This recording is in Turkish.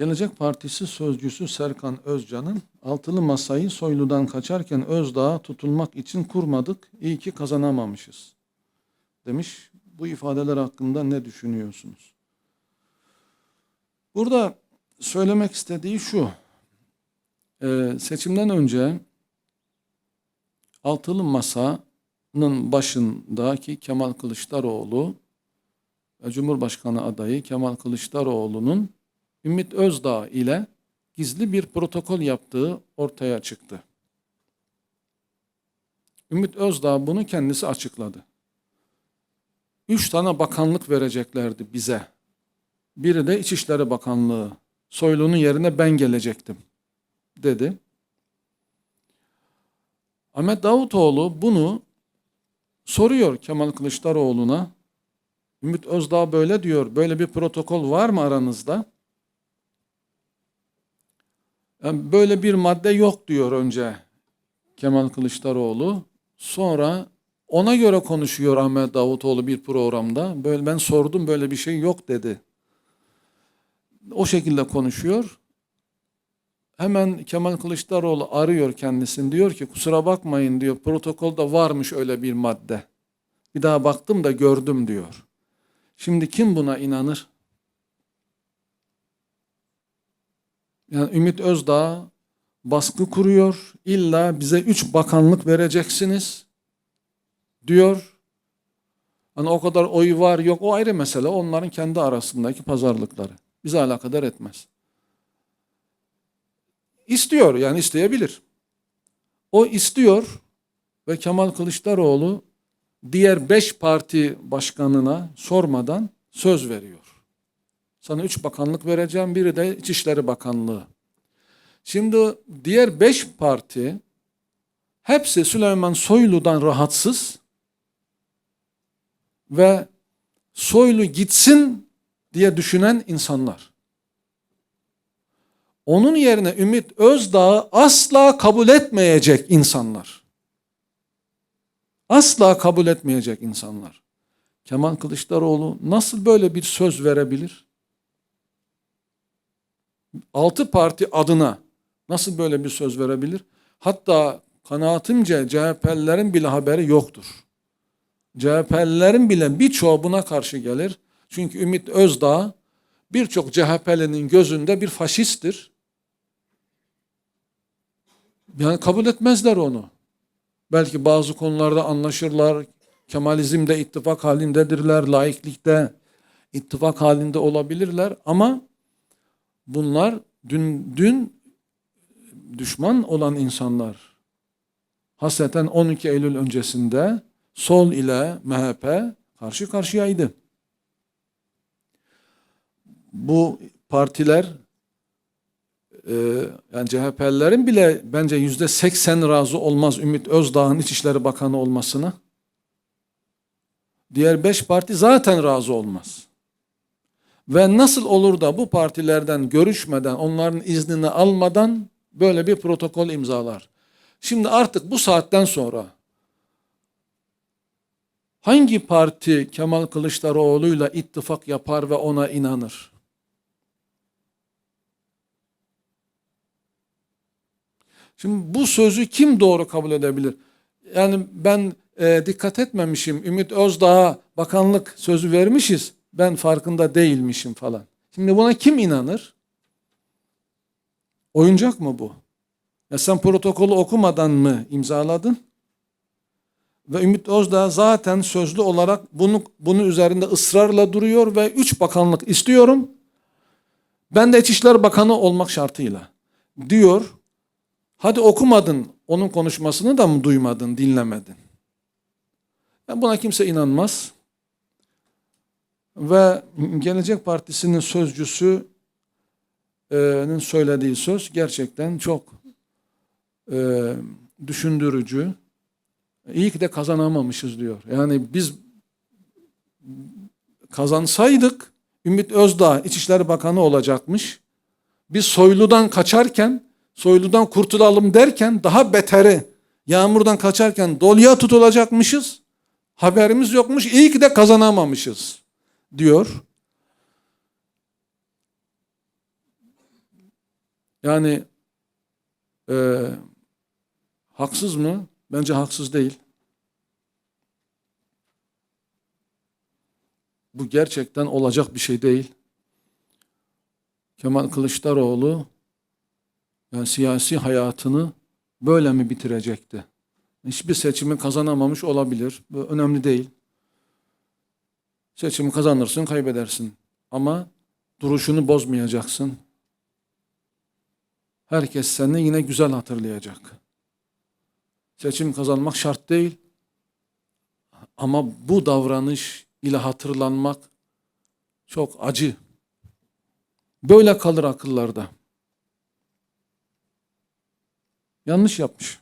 Gelecek Partisi sözcüsü Serkan Özcan'ın altılı masayı Soylu'dan kaçarken Özdağ'a tutulmak için kurmadık, iyi ki kazanamamışız demiş. Bu ifadeler hakkında ne düşünüyorsunuz? Burada söylemek istediği şu, e, seçimden önce altılı masanın başındaki Kemal Kılıçdaroğlu, ve Cumhurbaşkanı adayı Kemal Kılıçdaroğlu'nun Ümit Özdağ ile gizli bir protokol yaptığı ortaya çıktı. Ümit Özdağ bunu kendisi açıkladı. Üç tane bakanlık vereceklerdi bize. Biri de İçişleri Bakanlığı. Soylu'nun yerine ben gelecektim dedi. Ahmet Davutoğlu bunu soruyor Kemal Kılıçdaroğlu'na. Ümit Özdağ böyle diyor. Böyle bir protokol var mı aranızda? Böyle bir madde yok diyor önce Kemal Kılıçdaroğlu. Sonra ona göre konuşuyor Ahmet Davutoğlu bir programda. Böyle ben sordum böyle bir şey yok dedi. O şekilde konuşuyor. Hemen Kemal Kılıçdaroğlu arıyor kendisini. Diyor ki kusura bakmayın diyor protokolda varmış öyle bir madde. Bir daha baktım da gördüm diyor. Şimdi kim buna inanır? Yani Ümit Özdağ baskı kuruyor. İlla bize üç bakanlık vereceksiniz diyor. Hani o kadar oy var yok o ayrı mesele. Onların kendi arasındaki pazarlıkları. Bize alakadar etmez. İstiyor yani isteyebilir. O istiyor ve Kemal Kılıçdaroğlu diğer beş parti başkanına sormadan söz veriyor. Sana üç bakanlık vereceğim, biri de İçişleri Bakanlığı. Şimdi diğer beş parti hepsi Süleyman Soylu'dan rahatsız ve Soylu gitsin diye düşünen insanlar. Onun yerine Ümit Özdağ'ı asla kabul etmeyecek insanlar. Asla kabul etmeyecek insanlar. Kemal Kılıçdaroğlu nasıl böyle bir söz verebilir? Altı parti adına nasıl böyle bir söz verebilir? Hatta kanaatimce CHP'lilerin bile haberi yoktur. CHP'lilerin bile birçoğu buna karşı gelir. Çünkü Ümit Özdağ birçok CHP'linin gözünde bir faşisttir. Yani kabul etmezler onu. Belki bazı konularda anlaşırlar. Kemalizmde ittifak halindedirler. Laiklikte ittifak halinde olabilirler. Ama bunlar dün, dün düşman olan insanlar. Hasreten 12 Eylül öncesinde sol ile MHP karşı karşıyaydı. Bu partiler e, yani CHP'lilerin bile bence yüzde seksen razı olmaz Ümit Özdağ'ın İçişleri Bakanı olmasına. Diğer beş parti zaten razı olmaz. Ve nasıl olur da bu partilerden görüşmeden, onların iznini almadan böyle bir protokol imzalar? Şimdi artık bu saatten sonra hangi parti Kemal Kılıçdaroğlu'yla ittifak yapar ve ona inanır? Şimdi bu sözü kim doğru kabul edebilir? Yani ben e, dikkat etmemişim. Ümit Özdağ'a bakanlık sözü vermişiz. Ben farkında değilmişim falan. Şimdi buna kim inanır? Oyuncak mı bu? Ya sen protokolü okumadan mı imzaladın? Ve Ümit Özdağ zaten sözlü olarak bunu bunun üzerinde ısrarla duruyor ve üç bakanlık istiyorum. Ben de İçişleri Bakanı olmak şartıyla diyor. Hadi okumadın, onun konuşmasını da mı duymadın, dinlemedin? Yani buna kimse inanmaz. Ve Gelecek Partisi'nin sözcüsünün söylediği söz gerçekten çok e, düşündürücü. İyi ki de kazanamamışız diyor. Yani biz kazansaydık Ümit Özdağ İçişleri Bakanı olacakmış. Biz Soylu'dan kaçarken soyludan kurtulalım derken daha beteri yağmurdan kaçarken doluya tutulacakmışız. Haberimiz yokmuş. İyi ki de kazanamamışız diyor. Yani e, haksız mı? Bence haksız değil. Bu gerçekten olacak bir şey değil. Kemal Kılıçdaroğlu yani siyasi hayatını böyle mi bitirecekti? Hiçbir seçimi kazanamamış olabilir. Bu önemli değil. Seçimi kazanırsın, kaybedersin. Ama duruşunu bozmayacaksın. Herkes seni yine güzel hatırlayacak. Seçim kazanmak şart değil. Ama bu davranış ile hatırlanmak çok acı. Böyle kalır akıllarda. Yanlış yapmış.